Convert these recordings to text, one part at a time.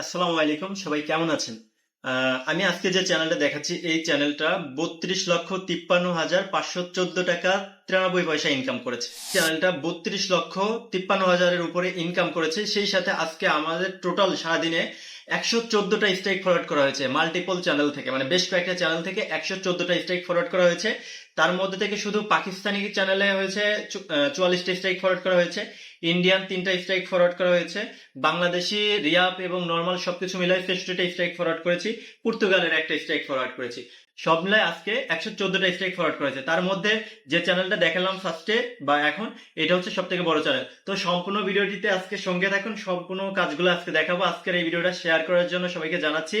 আসসালামু আলাইকুম, সবাই কেমন আছেন? আমি আজকে যে চ্যানেলটা দেখাচ্ছি, এই চ্যানেলটা বত্রিশ লক্ষ তিপ্পান্ন হাজার পাঁচশো চোদ্দ টাকা তিরানব্বই পয়সা ইনকাম করেছে। চ্যানেলটা বত্রিশ লক্ষ তিপ্পান্ন হাজারের উপরে ইনকাম করেছে, সেই সাথে আজকে আমাদের টোটাল সারাদিনে একশো চোদ্দটা স্ট্রাইক ফরওয়ার্ড করা হয়েছে মাল্টিপল চ্যানেল থেকে মানে বেশ কয়েকটা চ্যানেল থেকে একশো চোদ্দটা স্ট্রাইক ফরওয়ার্ড করা হয়েছে। তার মধ্যে থেকে শুধু পাকিস্তানি চ্যানেলে হয়েছে চুয়াল্লিশটা স্ট্রাইক ফরওয়ার্ড করা হয়েছে ইন্ডিয়ান তিনটা স্ট্রাইক ফরওয়ার্ড করা হয়েছে, বাংলাদেশি রিয়াপ এবং নর্মাল সবকিছু মিলাই তেষট্টিটা স্ট্রাইক ফরওয়ার্ড করেছি, পর্তুগালের একটা স্ট্রাইক ফরওয়ার্ড করেছি। সব মিলাই আজকে একশো চোদ্দটা স্ট্রাইক ফরওয়ার্ড করেছে। তার মধ্যে যে চ্যানেলটা দেখালাম ফার্স্টে বা এখন, এটা হচ্ছে সব থেকে বড় চ্যানেল তো সম্পূর্ণ ভিডিওটিতে আজকে সঙ্গে থাকুন, সম্পূর্ণ কাজগুলো আজকে দেখাবো। আজকের এই ভিডিওটা শেয়ার করার জন্য সবাইকে জানাচ্ছি।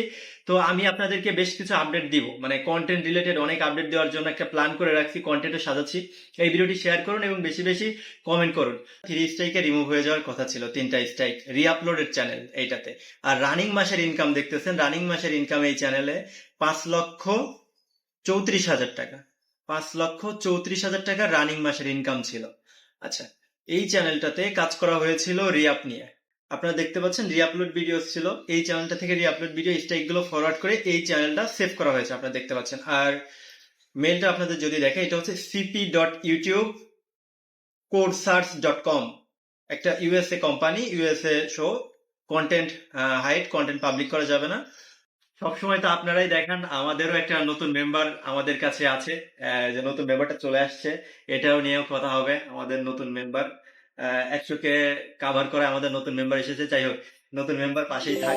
তো আমি আপনাদেরকে বেশ কিছু আপডেট দিব। মানে কন্টেন্ট রিলেটেড অনেক আপডেট দেওয়ার জন্য একটা প্ল্যান করে রাখছি কন্টেন্টও সাজাচ্ছি। এই ভিডিওটি শেয়ার করুন এবং বেশি বেশি কমেন্ট করুন। থ্রি স্ট্রাইকে রিমুভ হয়ে যাওয়ার কথা ছিল, তিনটা স্ট্রাইক রিআপলোডেড চ্যানেল এইটাতে। আর রানিং মাসের ইনকাম দেখতেছেন রানিং মাসের ইনকাম এই চ্যানেলে পাঁচ লক্ষ চৌত্রিশ হাজার টাকা। পাঁচ লক্ষ চৌত্রিশ হাজার টাকা রানিং মাসের ইনকাম ছিল। আচ্ছা এই চ্যানেলটাতে কাজ করা হয়েছিল রিয়াপ নিয়ে। আপনারা দেখতে পাচ্ছেন রিআপলোড ভিডিও ছিল। এই চ্যানেলটা থেকে রিআপলোড ভিডিও স্ট্রাইকগুলো ফরওয়ার্ড করে এই চ্যানেলটা সেভ করা হয়েছে, আপনারা দেখতে পাচ্ছেন। আর মেলটা আপনাদের যদি দেখে এটা হচ্ছে CP dot YouTube code search dot com একটা USA company USA show content height content public করা যাবে না। সবসময় তো আপনারাই দেখান, আমাদেরও একটা নতুন মেম্বার আমাদের কাছে আছে যে নতুন মেম্বারটা চলে আসছে। এটাও নিয়েও কথা হবে, আমাদের নতুন মেম্বার একশোকে কাভার করে আমাদের নতুন মেম্বার এসেছে। যাই হোক নতুন মেম্বার পাশেই থাক।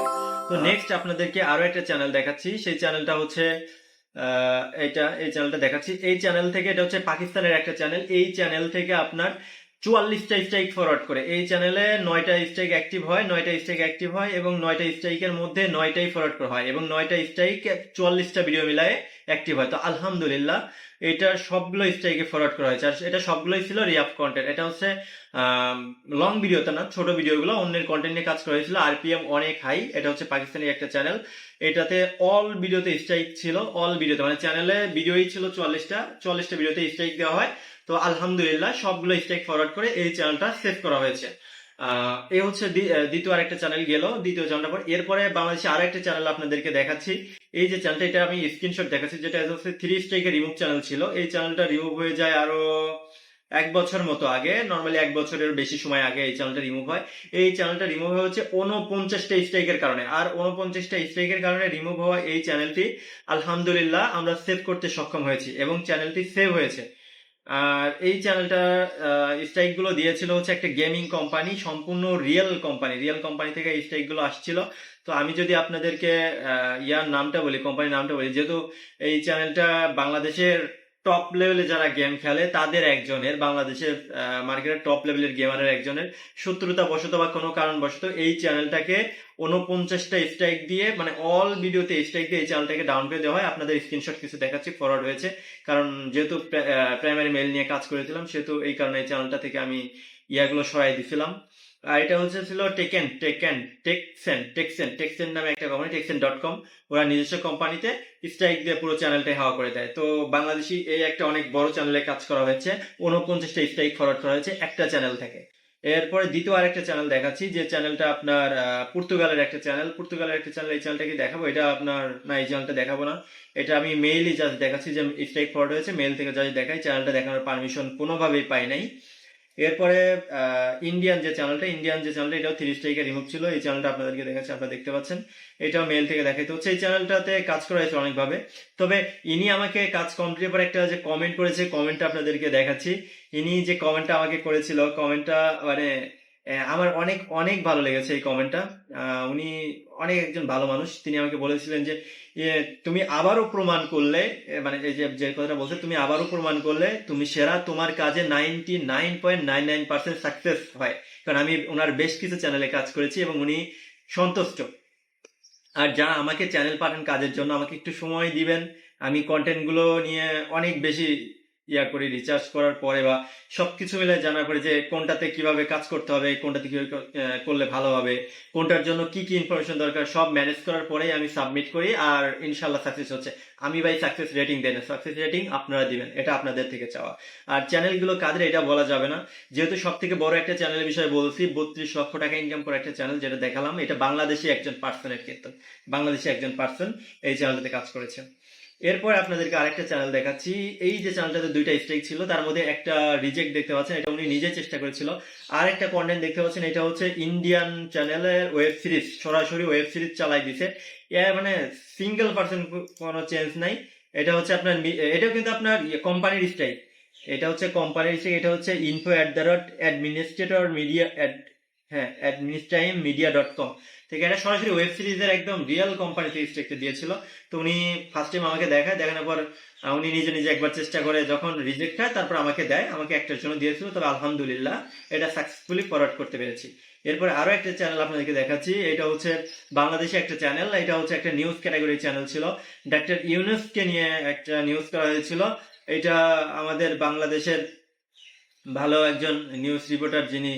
তো নেক্সট আপনাদেরকে আরও একটা চ্যানেল দেখাচ্ছি। সেই চ্যানেলটা হচ্ছে আহ, এইটা এই চ্যানেলটা দেখাচ্ছি। এই চ্যানেল থেকে এটা হচ্ছে পাকিস্তানের একটা চ্যানেল এই চ্যানেল থেকে আপনার চুয়াল্লিশটা স্ট্রাইক ফরওয়ার্ড করে। এই চ্যানেলে নয়টা স্ট্রাইক অ্যাক্টিভ হয়, নয়টা স্ট্রাইক অ্যাক্টিভ হয় এবং নয়টা স্ট্রাইকের মধ্যে নয়টাই ফরওয়ার্ড করা হয় এবং নয়টা স্ট্রাইক চুয়াল্লিশটা ভিডিও মিলায়ে অ্যাক্টিভ হয়। তো আলহামদুলিল্লাহ, এটা সবগুলো স্ট্রাইকে ফরওয়ার্ড করা হয়েছে। আর এটা সবগুলোই ছিল রিয়াপ কন্টেন্ট এটা হচ্ছে লং ভিডিওতে না, ছোট ভিডিওগুলো অন্যের কন্টেন্ট নিয়ে কাজ করা হয়েছিল। আরপিএম অনেক হাই এটা হচ্ছে পাকিস্তানি একটা চ্যানেল এটাতে অল ভিডিওতে স্ট্রাইক ছিল অল ভিডিওতে মানে চ্যানেলে ভিডিওই ছিল চুয়াল্লিশটা চুয়াল্লিশটা ভিডিওতে স্ট্রাইক দেওয়া হয়। তো আলহামদুলিল্লাহ সবগুলো স্ট্রাইক ফরওয়ার্ড করে এই চ্যানেলটা সেভ করা হয়েছে। এই হচ্ছে দ্বিতীয় আরেকটা চ্যানেল গেল, দ্বিতীয় চ্যানেলটা পর। এরপরে বাংলাদেশে আরেকটা চ্যানেল আপনাদেরকে দেখাচ্ছি। এই যে চ্যানেলটা এটা আমি স্ক্রিনশট দেখাচ্ছি, যেটা হচ্ছে থ্রি স্ট্রাইকের রিমুভ চ্যানেল ছিল। এই চ্যানেলটা রিমুভ হয়ে যায় আরও এক বছর মতো আগে। নর্মালি এক বছরের বেশি সময় আগে এই চ্যানেলটা রিমুভ হয়। এই চ্যানেলটা রিমুভ হয়ে হচ্ছে উনপঞ্চাশটা স্ট্রাইকের কারণে। আর উনপঞ্চাশটা স্ট্রাইকের কারণে রিমুভ হওয়া এই চ্যানেলটি আলহামদুলিল্লাহ, আমরা সেভ করতে সক্ষম হয়েছি এবং চ্যানেলটি সেভ হয়েছে। আর এই চ্যানেলটা স্ট্রাইকগুলো দিয়েছিল হচ্ছে একটা গেমিং কোম্পানি সম্পূর্ণ রিয়েল কোম্পানি রিয়েল কোম্পানি থেকে এই স্ট্রাইকগুলো আসছিল। তো আমি যদি আপনাদেরকে ইয়ার নামটা বলি কোম্পানির নামটা বলি, যেহেতু এই চ্যানেলটা বাংলাদেশের টপ লেভেলে যারা গেম খেলে, তাদের একজনের, বাংলাদেশের মার্কেটের টপ লেভেলের গেমারের একজনের শত্রুতা বশত বা কোনো কারণবশত এই চ্যানেলটাকে উনপঞ্চাশটা স্ট্রাইক দিয়ে মানে অল ভিডিওতে স্ট্রাইক দিয়ে এই চ্যানেলটাকে ডাউন করে দেওয়া হয়। আপনাদের স্ক্রিনশট কিছু দেখাচ্ছি ফরওয়ার্ড হয়েছে। কারণ যেহেতু প্রাইমারি মেল নিয়ে কাজ করেছিলাম, সেহেতু এই কারণে এই চ্যানেলটা থেকে আমি ইয়াগুলো সরাই দিছিলাম। আর এটা হচ্ছে ছিল টেকেন টেকেন টেকসেন টেকসেন টেকসেন নামে একটা কোম্পানি টেকসেন ডট কম ওরা নিজস্ব কোম্পানিতে স্ট্রাইক দিয়ে পুরো চ্যানেলটাই হাওয়া করে দেয়। তো বাংলাদেশি এই একটা অনেক বড় চ্যানেলে কাজ করা হয়েছে। উনপঞ্চাশটা স্ট্রাইক ফরওয়ার্ড করা হয়েছে একটা চ্যানেল থেকে। এরপরে দ্বিতীয় আরেকটা চ্যানেল দেখাচ্ছি, যে চ্যানেলটা আপনার পর্তুগালের একটা চ্যানেল পর্তুগালের একটা চ্যানেল এই চ্যানেলটাকে দেখাবো। এটা আপনার, না, এই চ্যানেলটা দেখাবো না। এটা আমি মেইলই জাস্ট দেখাচ্ছি যে স্ট্রাইক ফরওয়ার্ড হয়েছে। মেইল থেকে জাস্ট দেখাই। চ্যানেলটা দেখানোর পারমিশন কোনোভাবেই পাই নাই। এরপরে ইন্ডিয়ান যে চ্যানেলটা ইন্ডিয়ান যে চ্যানেলটা এটাও তিরিশ স্ট্রাইকে রিমুভ ছিল। এই চ্যানেলটা আপনাদেরকে দেখাচ্ছে, আপনারা দেখতে পাচ্ছেন। এটাও মেল থেকে দেখাইতে হচ্ছে। এই চ্যানেলটাতে কাজ করা হয়েছে অনেকভাবে। তবে ইনি আমাকে কাজ কমপ্লিট পরে একটা যে কমেন্ট করেছে কমেন্টটা আপনাদেরকে দেখাচ্ছি। ইনি যে কমেন্টটা আমাকে করেছিল কমেন্টটা মানে আমার অনেক অনেক ভালো লেগেছে এই কমেন্টটা উনি অনেক একজন ভালো মানুষ। তিনি আমাকে বলেছিলেন যে তুমি আবারও প্রমাণ করলে মানে এই যে যে কথাটা বলছে, তুমি আবারও প্রমাণ করলে তুমি সেরা, তোমার কাজে ninety nine point nine nine percent success হয়। কারণ আমি ওনার বেশ কিছু চ্যানেলে কাজ করেছি এবং উনি সন্তুষ্ট। আর যারা আমাকে চ্যানেল পাঠান কাজের জন্য, আমাকে একটু সময় দিবেন, আমি কন্টেন্টগুলো নিয়ে অনেক বেশি ইয়া করি রিচার্জ করার পরে বা সবকিছু মিলে জানার পরে যে কোনটাতে কীভাবে কাজ করতে হবে, কোনটাতে কীভাবে করলে ভালো হবে, কোনটার জন্য কি কি ইনফরমেশন দরকার, সব ম্যানেজ করার পরেই আমি সাবমিট করি আর ইনশাল্লাহ সাকসেস হচ্ছে। আমি ভাই সাকসেস রেটিং দেন সাকসেস রেটিং আপনারা দিবেন, এটা আপনাদের থেকে চাওয়া। আর চ্যানেলগুলো কাদের এটা বলা যাবে না। যেহেতু সব থেকে বড় একটা চ্যানেলের বিষয়ে বলছি, বত্রিশ লক্ষ টাকা ইনকাম করা একটা চ্যানেল যেটা দেখালাম, এটা বাংলাদেশি একজন পার্সনের ক্ষেত্রে, বাংলাদেশি একজন পার্সন এই চ্যানেলটাতে কাজ করেছে। এরপর আপনাদেরকে আরেকটা চ্যানেল দেখাচ্ছি। এই যে চ্যানেলটাতে দুইটা স্ট্রাইক ছিল, তার মধ্যে একটা রিজেক্ট দেখতে পাচ্ছেন, এটা উনি নিজে চেষ্টা করেছিল। আর একটা কন্টেন্ট দেখতে পাচ্ছেন, এটা হচ্ছে ইন্ডিয়ান চ্যানেলের ওয়েব সিরিজ সরাসরি ওয়েব সিরিজ চালাই দিছে। এর মানে সিঙ্গেল পার্সন কোনো চেঞ্জ নাই। এটা হচ্ছে আপনার এটাও কিন্তু আপনার কোম্পানির স্ট্রাইক এটা হচ্ছে কোম্পানির স্ট্রাইক এটা হচ্ছে info at the dot administrator media হ্যাঁ অ্যাডমিনিস্ট্রাইম মিডিয়া ডট কম থেকে এটা সরাসরি ওয়েব সিরিজের একদম রিয়েল কোম্পানি থেকে স্ট্রাইকটা দিয়েছিল। তো উনি ফার্স্ট টাইম আমাকে দেখায়, দেখানোর পর উনি নিজে নিজে একবার চেষ্টা করে যখন রিজেক্ট হয়, তারপর আমাকে দেয়, আমাকে একটার জন্য দিয়েছিল। তবে আলহামদুলিল্লাহ এটা সাকসেসফুলি ফরওয়ার্ড করতে পেরেছি। এরপরে আরও একটা চ্যানেল আপনাদেরকে দেখাচ্ছি। এটা হচ্ছে বাংলাদেশে একটা চ্যানেল এটা হচ্ছে একটা নিউজ ক্যাটাগরি চ্যানেল ছিল। ডাক্তার ইউনুসকে নিয়ে একটা নিউজ করা হয়েছিল। এটা আমাদের বাংলাদেশের ভালো একজন নিউজ রিপোর্টার যিনি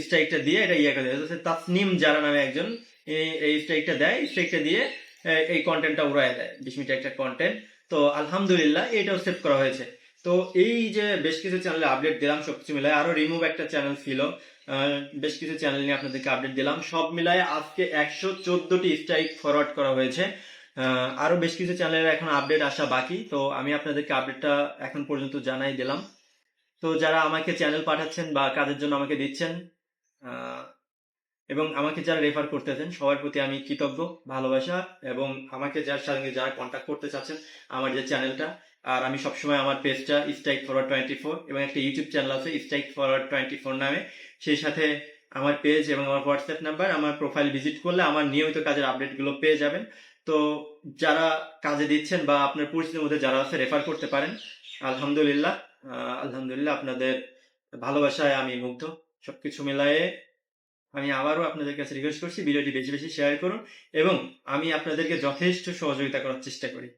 স্ট্রাইকটা দিয়ে এটা ইয়ে করে হচ্ছে তাসনিম যারা নামে একজন এই- স্ট্রাইকটা দেয় স্ট্রাইকটা দিয়ে এই কন্টেন্টটা উড়ায় দেয়, বিশ মিনিট একটা কন্টেন্ট তো আলহামদুলিল্লাহ, এটাও সেভ করা হয়েছে। তো এই যে বেশ কিছু চ্যানেলে আপডেট দিলাম সবকিছু মিলায় আরও রিমুভ একটা চ্যানেল ছিল। বেশ কিছু চ্যানেল নিয়ে আপনাদেরকে আপডেট দিলাম। সব মিলায় আজকে একশো চোদ্দটি স্ট্রাইক ফরওয়ার্ড করা হয়েছে। আরও বেশ কিছু চ্যানেলের এখন আপডেট আসা বাকি। তো আমি আপনাদেরকে আপডেটটা এখন পর্যন্ত জানাই দিলাম। তো যারা আমাকে চ্যানেল পাঠাচ্ছেন বা কাজের জন্য আমাকে দিচ্ছেন এবং আমাকে যারা রেফার করতেছেন, সবার প্রতি আমি কৃতজ্ঞ, ভালোবাসা এবং আমাকে যার সঙ্গে যারা কন্ট্যাক্ট করতে চাচ্ছেন, আমার যে চ্যানেলটা আর আমি সবসময় আমার পেজটা স্ট্রাইক ফরওয়ার্ড টোয়েন্টি ফোর এবং একটা ইউটিউব চ্যানেল আছে স্ট্রাইক ফরওয়ার্ড টোয়েন্টি ফোর নামে। সেই সাথে আমার পেজ এবং আমার হোয়াটসঅ্যাপ নাম্বার আমার প্রোফাইল ভিজিট করলে আমার নিয়মিত কাজের আপডেটগুলো পেয়ে যাবেন। তো যারা কাজে দিচ্ছেন বা আপনার পরিস্থিতির মধ্যে যারা আছে রেফার করতে পারেন। আলহামদুলিল্লাহ আলহামদুলিল্লাহ আপনাদের ভালোবাসায় আমি মুগ্ধ। সবকিছু মিলায়ে আমি আবারও আপনাদের কাছে রিকোয়েস্ট করছি, ভিডিওটি বেশি বেশি শেয়ার করুন এবং আমি আপনাদেরকে যথেষ্ট সহযোগিতা করার চেষ্টা করি।